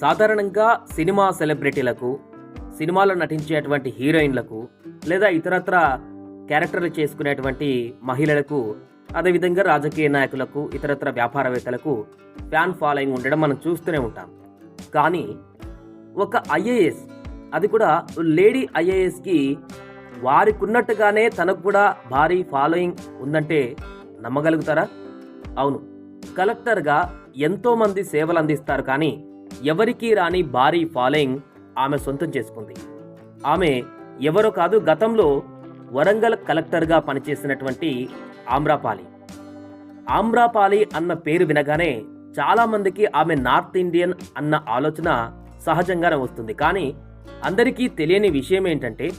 సాధారణంగా సినిమా సెలబ్రిటీలకు సినిమాలో నటించేటువంటి హీరోయిన్లకు లేదా ఇతరత్ర క్యారెక్టర్లు చేసుకునేటువంటి మహిళలకు అదేవిధంగా రాజకీయ నాయకులకు ఇతరత్ర వ్యాపారవేత్తలకు ఫ్యాన్ ఫాలోయింగ్ ఉండడం మనం చూస్తూనే ఉంటాం. కానీ ఒక ఐఏఎస్ అది కూడా లేడీ ఐఏఎస్కి వారికి ఉన్నట్టుగానే తనకు కూడా భారీ ఫాలోయింగ్ ఉందంటే నమ్మగలుగుతారా? అవును. కలెక్టర్గా ఎంతోమంది సేవలు అందిస్తారు కానీ ఎవరికీ రాని భారీ ఫాలోయింగ్ ఆమె సొంతం చేసుకుంది. ఆమె ఎవరో కాదు గతంలో వరంగల్ కలెక్టర్గా పనిచేసినటువంటి ఆమ్రాపాలి. ఆమ్రాపాలి అన్న పేరు వినగానే చాలామందికి ఆమె నార్త్ ఇండియన్ అన్న ఆలోచన సహజంగానే వస్తుంది. కానీ అందరికీ తెలియని విషయం ఏంటంటే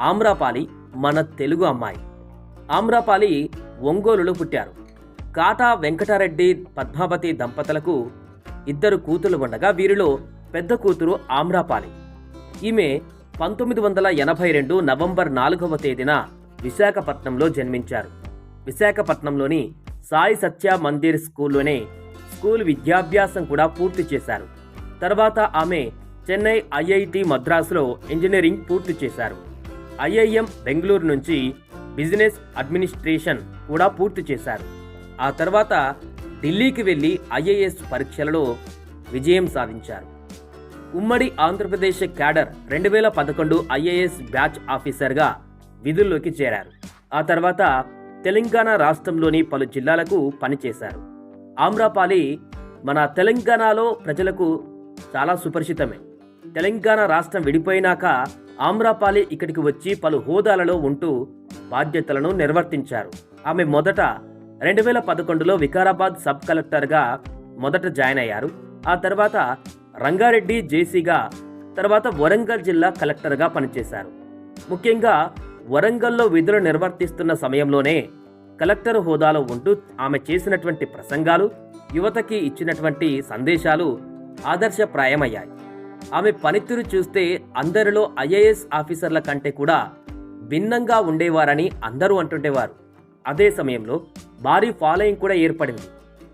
ఆమ్రాపాలి మన తెలుగు అమ్మాయి. ఆమ్రాపాలి ఒంగోలులో పుట్టారు. కాటా వెంకటారెడ్డి పద్మావతి దంపతులకు ఇద్దరు కూతురు ఉండగా వీరిలో పెద్ద కూతురు ఆమ్రాపాలి. ఈమె పంతొమ్మిది వందల ఎనభై రెండు నవంబర్ నాలుగవ తేదీన విశాఖపట్నంలో జన్మించారు. విశాఖపట్నంలోని సాయి సత్య మందిర్ స్కూల్లోనే స్కూల్ విద్యాభ్యాసం కూడా పూర్తి చేశారు. తర్వాత ఆమె చెన్నై ఐఐటి మద్రాసులో ఇంజనీరింగ్ పూర్తి చేశారు. ఐఐఎం బెంగళూరు నుంచి బిజినెస్ అడ్మినిస్ట్రేషన్ కూడా పూర్తి చేశారు. ఆ తర్వాత ఢిల్లీకి వెళ్ళి ఐఏఎస్ పరీక్షలలో విజయం సాధించారు. ఉమ్మడి ఆంధ్రప్రదేశ్ క్యాడర్ రెండు వేల పదకొండు ఐఏఎస్ బ్యాచ్ ఆఫీసర్గా విధుల్లోకి చేరారు. ఆ తర్వాత తెలంగాణ రాష్ట్రంలోని పలు జిల్లాలకు పనిచేశారు. ఆమ్రపాలి మన తెలంగాణలో ప్రజలకు చాలా సుపరిచితమే. తెలంగాణ రాష్ట్రం విడిపోయినాక ఆమ్రాపాలి ఇక్కడికి వచ్చి పలు హోదాలలో ఉంటూ బాధ్యతలను నిర్వర్తించారు. ఆమె మొదట రెండు వేల పదకొండులో వికారాబాద్ సబ్ కలెక్టర్గా మొదట జాయిన్ అయ్యారు. ఆ తర్వాత రంగారెడ్డి జేసీగా తర్వాత వరంగల్ జిల్లా కలెక్టర్గా పనిచేశారు. ముఖ్యంగా వరంగల్లో విధులు నిర్వర్తిస్తున్న సమయంలోనే కలెక్టర్ హోదాలో ఉంటూ ఆమె చేసినటువంటి ప్రసంగాలు యువతకి ఇచ్చినటువంటి సందేశాలు ఆదర్శప్రాయమయ్యాయి. ఆమె పనితీరు చూస్తే అందరిలో ఐఏఎస్ ఆఫీసర్ల కంటే కూడా భిన్నంగా ఉండేవారని అందరూ అంటుండేవారు. అదే సమయంలో భారీ ఫాలోయింగ్ కూడా ఏర్పడింది.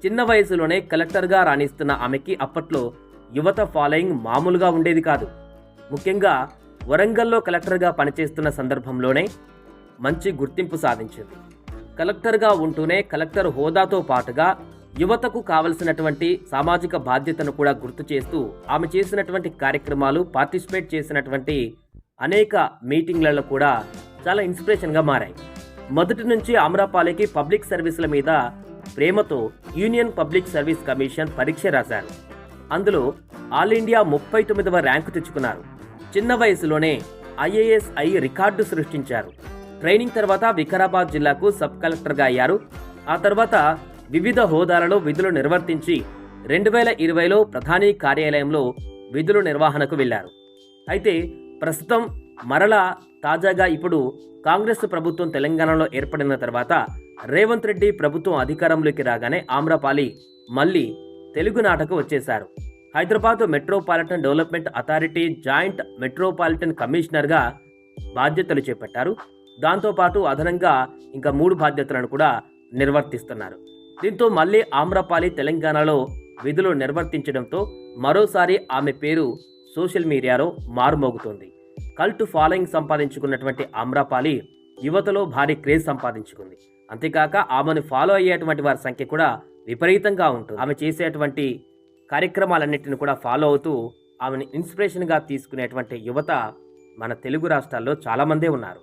చిన్న వయసులోనే కలెక్టర్గా రాణిస్తున్న ఆమెకి అప్పట్లో యువత ఫాలోయింగ్ మామూలుగా ఉండేది కాదు. ముఖ్యంగా వరంగల్లో కలెక్టర్గా పనిచేస్తున్న సందర్భంలోనే మంచి గుర్తింపు సాధించింది. కలెక్టర్గా ఉంటూనే కలెక్టర్ హోదాతో పాటుగా యువతకు కావలసినటువంటి సామాజిక బాధ్యతను కూడా గుర్తు చేస్తూ ఆమె చేసినటువంటి కార్యక్రమాలు పార్టిసిపేట్ చేసినటువంటి అనేక మీటింగ్లలో కూడా చాలా ఇన్స్పిరేషన్గా మారాయి. మొదటి నుంచి ఆమ్రపాలికి పబ్లిక్ సర్వీసుల మీద ప్రేమతో యూనియన్ పబ్లిక్ సర్వీస్ కమిషన్ పరీక్ష రాశారు. అందులో ఆల్ ఇండియా ముప్పై తొమ్మిదవ ర్యాంకు తెచ్చుకున్నారు. చిన్న వయసులోనే ఐఏఎస్ రికార్డు సృష్టించారు. ట్రైనింగ్ తర్వాత వికారాబాద్ జిల్లాకు సబ్ కలెక్టర్గా అయ్యారు. ఆ తర్వాత వివిధ హోదాలలో విధులు నిర్వర్తించి రెండు వేల ఇరవైలో ప్రధాని కార్యాలయంలో విధులు నిర్వహణకు వెళ్ళారు అయితే ప్రస్తుతం మరలా తాజాగా ఇప్పుడు కాంగ్రెస్ ప్రభుత్వం తెలంగాణలో ఏర్పడిన తర్వాత రేవంత్ రెడ్డి ప్రభుత్వం అధికారంలోకి రాగానే ఆమ్రపాలి మళ్ళీ తెలుగు నాటకు వచ్చేశారు. Hyderabad metropolitan development authority joint metropolitan కమిషనర్గా బాధ్యతలు చేపట్టారు. దాంతోపాటు అదనంగా ఇంకా మూడు బాధ్యతలను కూడా నిర్వర్తిస్తున్నారు. దీంతో మళ్ళీ ఆమ్రపాలి తెలంగాణలో విధులు నిర్వర్తించడంతో మరోసారి ఆమె పేరు సోషల్ మీడియాలో మారుమోగుతోంది. కల్ట్ ఫాలోయింగ్ సంపాదించుకున్నటువంటి అమ్రపాలి యువతలో భారీ క్రేజ్ సంపాదించుకుంది. అంతేకాక ఆమెను ఫాలో అయ్యేటువంటి వారి సంఖ్య కూడా విపరీతంగా ఉంటుంది. ఆమె చేసేటువంటి కార్యక్రమాలన్నింటిని కూడా ఫాలో అవుతూ ఆమెను ఇన్స్పిరేషన్గా తీసుకునేటువంటి యువత మన తెలుగు రాష్ట్రాల్లో చాలామందే ఉన్నారు.